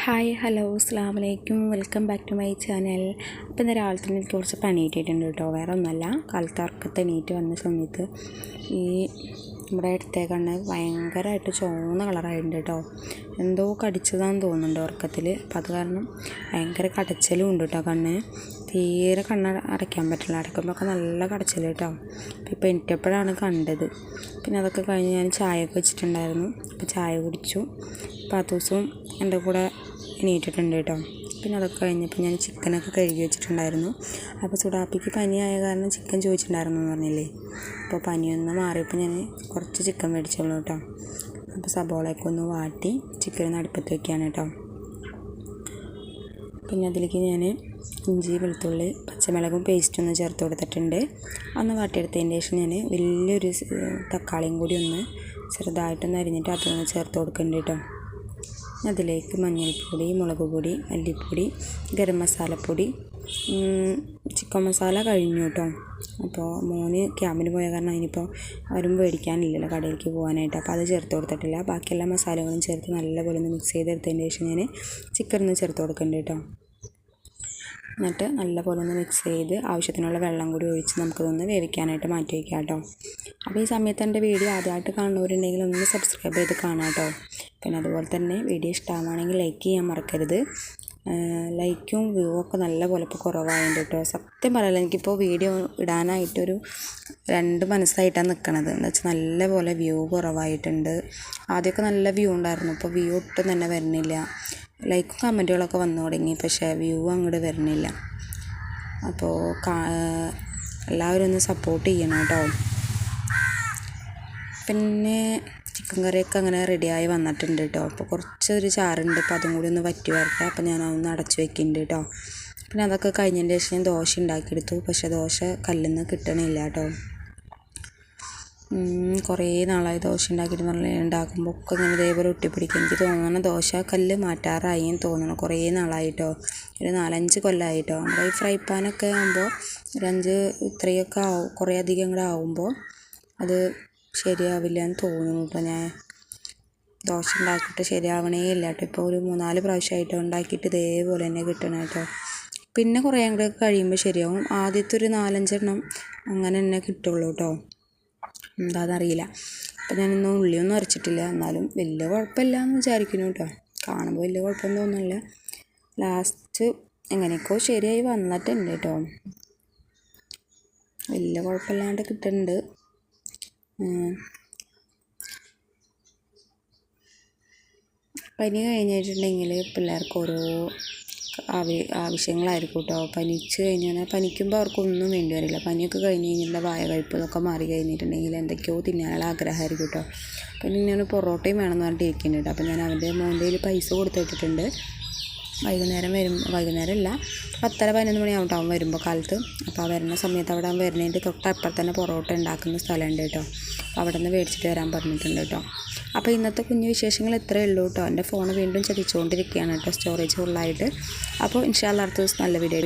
Hi hello അസ്സാം വലൈക്കും welcome back to my channel. അപ്പോൾ ഇന്ന് രാവിലെ തന്നെ എനിക്ക് കുറച്ച് പണി കിട്ടിയിട്ടുണ്ട് കേട്ടോ. വേറെ ഒന്നുമല്ല. കാലത്ത് എണീറ്റ് വന്ന സമയത്ത് ഈ നമ്മുടെ എടുത്തേക്കാണ് ഭയങ്കരമായിട്ട് ചുവന്ന കളറായിട്ടുണ്ട് കേട്ടോ. എന്തോ കടിച്ചതാന്ന് തോന്നുന്നുണ്ട് ഉറക്കത്തിൽ. അപ്പം അത് കാരണം ഭയങ്കര കടച്ചലും ഉണ്ട് കേട്ടോ കണ്ണ് തീരെ കണ്ണ് അടയ്ക്കാൻ പറ്റില്ല. അടയ്ക്കുമ്പോഴൊക്കെ നല്ല കടച്ചൽ കേട്ടോ. ഇപ്പം എനിക്കപ്പോഴാണ് കണ്ടത്. പിന്നെ അതൊക്കെ കഴിഞ്ഞ് ഞാൻ ചായയൊക്കെ വെച്ചിട്ടുണ്ടായിരുന്നു. അപ്പോൾ ചായ കുടിച്ചു. പാത്തൂസും എന്റെ കൂടെ എണീറ്റിട്ടുണ്ട് കേട്ടോ. പിന്നെ അതൊക്കെ കഴിഞ്ഞപ്പോൾ ഞാൻ ചിക്കനൊക്കെ കഴുകി വെച്ചിട്ടുണ്ടായിരുന്നു. അപ്പോൾ സുഡാപ്പിക്ക് പനിയായ കാരണം ചിക്കൻ ചോദിച്ചിട്ടുണ്ടായിരുന്നു എന്ന് പറഞ്ഞില്ലേ? അപ്പോൾ പനിയൊന്ന് മാറിയപ്പോൾ ഞാൻ കുറച്ച് ചിക്കൻ മേടിച്ചോളൂ കേട്ടോ. അപ്പോൾ സബോളയൊക്കെ ഒന്ന് വാട്ടി ചിക്കൻ അടുപ്പത്ത് വെക്കുകയാണ് കേട്ടോ. പിന്നെ അതിലേക്ക് ഞാൻ ഇഞ്ചി വെളുത്തുള്ളി പച്ചമുളകും പേസ്റ്റും ഒന്ന് ചേർത്ത് കൊടുത്തിട്ടുണ്ട്. ഒന്ന് വാട്ടിയെടുത്തതിന് ശേഷം ഞാൻ വലിയൊരു തക്കാളിയും കൂടി ഒന്ന് ചെറുതായിട്ടൊന്ന് അരിഞ്ഞിട്ട് അതൊന്ന് ചേർത്ത് കൊടുക്കുന്നുണ്ട് കേട്ടോ. അതിലേക്ക് മഞ്ഞൾപ്പൊടി മുളക് പൊടി മല്ലിപ്പൊടി ഗരം മസാലപ്പൊടി ചിക്കൻ മസാല കഴിഞ്ഞു കേട്ടോ അപ്പോൾ മോന് ക്യാമ്പിന് പോയ കാരണം അതിനിപ്പോൾ ആരും മേടിക്കാനില്ലല്ലോ കടയിലേക്ക് പോകാനായിട്ട് അപ്പോൾ അത് ചേർത്ത് കൊടുത്തിട്ടില്ല. ബാക്കി എല്ലാ മസാലകളും ചേർത്ത് നല്ലപോലെ ഒന്ന് മിക്സ് ചെയ്തെടുത്തതിന് ശേഷം ഞാൻ ചിക്കൻ ഒന്ന് ചേർത്ത് കൊടുക്കുന്നുണ്ട് കേട്ടോ എന്നിട്ട് നല്ലപോലെ ഒന്ന് മിക്സ് ചെയ്ത് ആവശ്യത്തിനുള്ള വെള്ളം കൂടി ഒഴിച്ച് നമുക്കതൊന്ന് വേവിക്കാനായിട്ട് മാറ്റി വയ്ക്കാം കേട്ടോ. അപ്പോൾ ഈ സമയത്ത് എന്റെ വീഡിയോ ആദ്യമായിട്ട് കാണുന്നവരുണ്ടെങ്കിൽ ഒന്ന് സബ്സ്ക്രൈബ് ചെയ്ത് കാണാം കേട്ടോ. പിന്നെ അതുപോലെ തന്നെ വീഡിയോ ഇഷ്ടമാണെങ്കിൽ ലൈക്ക് ചെയ്യാൻ മറക്കരുത്. ലൈക്കും വ്യൂ ഒക്കെ നല്ല പോലെ ഇപ്പോൾ കുറവായിട്ടുണ്ട് കേട്ടോ. സത്യം പറയല്ല എനിക്കിപ്പോൾ വീഡിയോ ഇടാനായിട്ടൊരു രണ്ട് മനസ്സായിട്ടാണ് നിൽക്കണത് എന്താ വെച്ചാൽ നല്ല പോലെ വ്യൂ കുറവായിട്ടുണ്ട്. ആദ്യമൊക്കെ നല്ല വ്യൂ ഉണ്ടായിരുന്നു. ഇപ്പോൾ വ്യൂ ഒട്ടും തന്നെ വരുന്നില്ല. ലൈക്കും കമന്റുകളൊക്കെ വന്നു തുടങ്ങി. പക്ഷേ വ്യൂ അങ്ങോട്ട് വരുന്നില്ല അപ്പോൾ എല്ലാവരും ഒന്ന് സപ്പോർട്ട് ചെയ്യണം കേട്ടോ. പിന്നെ ചിക്കൻ കറിയൊക്കെ അങ്ങനെ റെഡിയായി വന്നിട്ടുണ്ട് കേട്ടോ. അപ്പോൾ കുറച്ചൊരു ചാറുണ്ട്. അപ്പോൾ അതും കൂടി ഒന്ന് വറ്റി വരട്ടെ. അപ്പോൾ ഞാൻ അതൊന്ന് അടച്ചു വെക്കുന്നുണ്ട് കേട്ടോ. പിന്നെ അതൊക്കെ കഴിഞ്ഞതിന്റെ ശേഷം ഞാൻ ദോശ ഉണ്ടാക്കിയെടുത്തു. പക്ഷേ ദോശ കല്ലിൽ നിന്ന് കിട്ടണില്ല കേട്ടോ. കുറേ നാളായി ദോശ ഉണ്ടാക്കിയിട്ട് നല്ല ഉണ്ടാക്കുമ്പോൾ ഒക്കെ ഇങ്ങനെ ഇതേപോലെ ഒട്ടിപ്പിടിക്കും എനിക്ക് ദോശ കല്ല് മാറ്റാറായി എന്ന് തോന്നുന്നു. കുറേ നാളായിട്ടോ. ഒരു നാലഞ്ച് കൊല്ലമായിട്ടോ നമ്മുടെ ഈ ഫ്രൈ പാനൊക്കെ ആകുമ്പോൾ ഒരു അഞ്ച് ഇത്രയൊക്കെ ആവും. കുറേ അധികം കൂടെ ആവുമ്പോൾ അത് ശരിയാവില്ല എന്ന് തോന്നുന്നു കേട്ടോ ഞാൻ. ദോശ ഉണ്ടാക്കിയിട്ട് ശരിയാവണേ ഇല്ല കേട്ടോ. ഇപ്പോൾ ഒരു മൂന്നാൽ പ്രാവശ്യമായിട്ട് ഉണ്ടാക്കിയിട്ട് ഇതേപോലെ തന്നെ കിട്ടണം കേട്ടോ. പിന്നെ കുറേ അങ്ങോട്ട് കഴിയുമ്പോൾ ശരിയാവും. ആദ്യത്തെ ഒരു നാലഞ്ചെണ്ണം അങ്ങനെ തന്നെ കിട്ടുള്ളൂ കേട്ടോ. എന്താണെന്നറിയില്ല അപ്പം ഞാനൊന്നും ഉള്ളിയൊന്നും അരച്ചിട്ടില്ല. എന്നാലും വലിയ കുഴപ്പമില്ല എന്ന് വിചാരിക്കുന്നു കേട്ടോ കാണുമ്പോൾ വലിയ കുഴപ്പമൊന്നും തോന്നുന്നില്ല. ലാസ്റ്റ് എങ്ങനെയൊക്കെയോ ശരിയായി വന്നിട്ടുണ്ട് കേട്ടോ വലിയ കുഴപ്പമില്ലാണ്ട് കിട്ടുന്നുണ്ട് പനി കഴിഞ്ഞിട്ടുണ്ടെങ്കിൽ പിള്ളേർക്ക് ഓരോ ആവി ആവശ്യങ്ങളായിരിക്കും കേട്ടോ. പനിച്ച് കഴിഞ്ഞാൽ പനിക്കുമ്പോൾ അവർക്കൊന്നും വേണ്ടി വരില്ല. പനിയൊക്കെ കഴിഞ്ഞ് കഴിഞ്ഞാൽ വായ കഴിപ്പ് ഇതൊക്കെ മാറി കഴിഞ്ഞിട്ടുണ്ടെങ്കിൽ എന്തൊക്കെയോ തിന്നാനുള്ള ആഗ്രഹമായിരിക്കും കേട്ടോ. പിന്നെ ഞാൻ പൊറോട്ടയും വേണമെന്ന് പറഞ്ഞിട്ട് ഇരിക്കുന്നുണ്ട് അപ്പോൾ ഞാൻ അവന്റെ മോന്റെ പൈസ കൊടുത്തിട്ടിട്ടുണ്ട് വൈകുന്നേരം വരും വൈകുന്നേരം അല്ല പത്തര പതിനൊന്ന് മണിയാവട്ടെ അവൻ വരുമ്പോൾ കാലത്ത്. അപ്പോൾ വരുന്ന സമയത്ത് അവിടെ അവൻ വരുന്നതിന്റെ തൊട്ടപ്പുറത്ത് തന്നെ പൊറോട്ട ഉണ്ടാക്കുന്ന സ്ഥലമുണ്ട് കേട്ടോ. അപ്പോൾ അവിടെ നിന്ന് മേടിച്ചിട്ട് വരാൻ പറഞ്ഞിട്ടുണ്ട് കേട്ടോ. അപ്പോൾ ഇന്നത്തെ കുഞ്ഞു വിശേഷങ്ങൾ ഇത്രയേ ഉള്ളൂ കേട്ടോ. എന്റെ ഫോൺ വീണ്ടും ചതിച്ചുകൊണ്ടിരിക്കുകയാണ് കേട്ടോ സ്റ്റോറേജ് ഫുള്ളായിട്ട് അപ്പോൾ ഇൻഷാല്ല അടുത്ത ദിവസം നല്ല വീഡിയോ